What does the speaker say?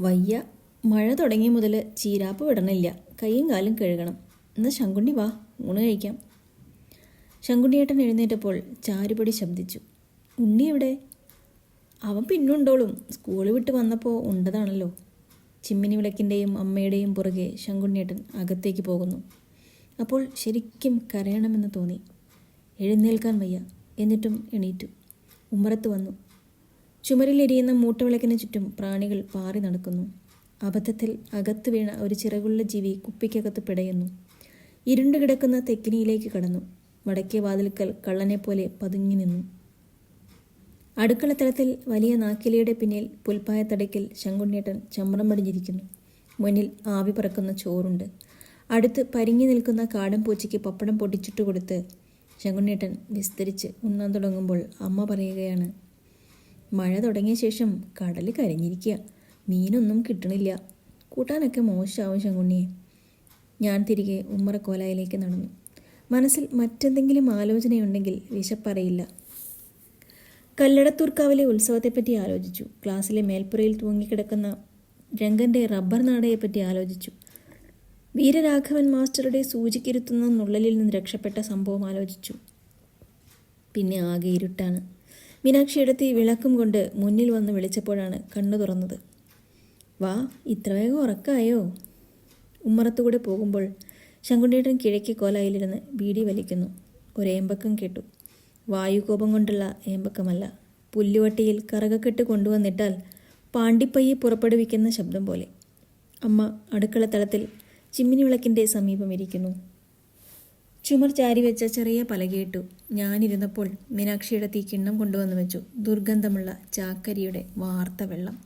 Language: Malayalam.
വയ്യ. മഴ തുടങ്ങിയ മുതൽ ചീരാപ്പ് വിടണില്ല. കൈയും കാലും കഴുകണം. എന്നാൽ ശങ്കുണ്ണി വാ ഊണ് കഴിക്കാം. ശങ്കുണ്ണിയേട്ടൻ എഴുന്നേറ്റപ്പോൾ ചാരുപടി ശബ്ദിച്ചു. ഉണ്ണി എവിടെ? അവൻ പിന്നുണ്ടോളും. സ്കൂൾ വിട്ട് വന്നപ്പോൾ ഉണ്ടതാണല്ലോ. ചിമ്മിനി വിളക്കിന്റെയും അമ്മയുടെയും പുറകെ ശങ്കുണ്ണിയേട്ടൻ അകത്തേക്ക് പോകുന്നു. അപ്പോൾ ശരിക്കും കരയണമെന്ന് തോന്നി. എഴുന്നേൽക്കാൻ വയ്യ. എന്നിട്ടും എണീറ്റു. ഉമ്മറത്ത് വന്നു. ചുമരിലെരിയുന്ന മൂട്ടവിളക്കിന് ചുറ്റും പ്രാണികൾ പാറി നടക്കുന്നു. അബദ്ധത്തിൽ അകത്ത് വീണ ഒരു ചിറകുള്ള ജീവി കുപ്പിക്കകത്ത് പിടയുന്നു. ഇരുണ്ടു കിടക്കുന്ന തെക്കിനിയിലേക്ക് കടന്നു. വടക്കേ വാതിൽക്കൽ കള്ളനെപ്പോലെ പതുങ്ങി നിന്നു. അടുക്കളത്തലത്തിൽ വലിയ നാക്കിലയുടെ പിന്നിൽ പുൽപ്പായത്തടയ്ക്കൽ ശങ്കുണ്ണേട്ടൻ ചമ്രം പടിഞ്ഞിരിക്കുന്നു മുന്നിൽ ആവി പറക്കുന്ന ചോറുണ്ട്. അടുത്ത് പരിങ്ങി നിൽക്കുന്ന കാടൻ പൂച്ചയ്ക്ക് പപ്പടം പൊട്ടിച്ചിട്ട് കൊടുത്ത് ശങ്കുണ്ണേട്ടൻ വിസ്തരിച്ച് ഉണ്ണാൻ തുടങ്ങുമ്പോൾ അമ്മ പറയുകയാണ് മഴ തുടങ്ങിയ ശേഷം കടൽ കരിഞ്ഞിരിക്കുക. മീനൊന്നും കിട്ടണില്ല. കൂട്ടാനൊക്കെ മോശമാവും ശങ്കുണ്ണിയെ. ഞാൻ തിരികെ ഉമ്മറക്കോലായിലേക്ക് നടന്നു. മനസ്സിൽ മറ്റെന്തെങ്കിലും ആലോചനയുണ്ടെങ്കിൽ വിശപ്പറിയില്ല. കല്ലടത്തൂർക്കാവിലെ ഉത്സവത്തെപ്പറ്റി ആലോചിച്ചു. ക്ലാസ്സിലെ മേൽപ്പുറയിൽ തൂങ്ങിക്കിടക്കുന്ന രംഗന്റെ റബ്ബർ നാടയെപ്പറ്റി ആലോചിച്ചു. വീരരാഘവൻ മാസ്റ്ററുടെ സൂചിക്കിരുത്തുന്ന നുള്ളലിൽ നിന്ന് രക്ഷപ്പെട്ട സംഭവം ആലോചിച്ചു. പിന്നെ ആകെ ഇരുട്ടാണ്. മീനാക്ഷി എടുത്തി വിളക്കും കൊണ്ട് മുന്നിൽ വന്ന് വിളിച്ചപ്പോഴാണ് കണ്ണു തുറന്നത്. വാ ഇത്ര വേഗം ഉറക്കായോ? ഉമ്മറത്തുകൂടെ പോകുമ്പോൾ ശങ്കുണ്ണിയേട്ടൻ കിഴക്കി കോലായിലിരുന്ന് ബീഡി വലിക്കുന്നു. ഒരേമ്പക്കം കേട്ടു. വായുകോപം കൊണ്ടുള്ള ഏമ്പക്കമല്ല. പുല്ലുവട്ടിയിൽ കറകക്കെട്ട് കൊണ്ടുവന്നിട്ടാൽ പാണ്ടിപ്പയ്യെ പുറപ്പെടുവിക്കുന്ന ശബ്ദം പോലെ. അമ്മ അടുക്കളത്തളത്തിൽ ചിമ്മിനി വിളക്കിന്റെ സമീപം ഇരിക്കുന്നു. ചുമർ ചാരി വെച്ച ചെറിയ പലകയിട്ടു ഞാനിരുന്നപ്പോൾ മീനാക്ഷിയുടെ തീ കിണ്ണം കൊണ്ടുവന്നു വെച്ചു. ദുർഗന്ധമുള്ള ചാക്കരിയുടെ വാർത്ത വെള്ളം.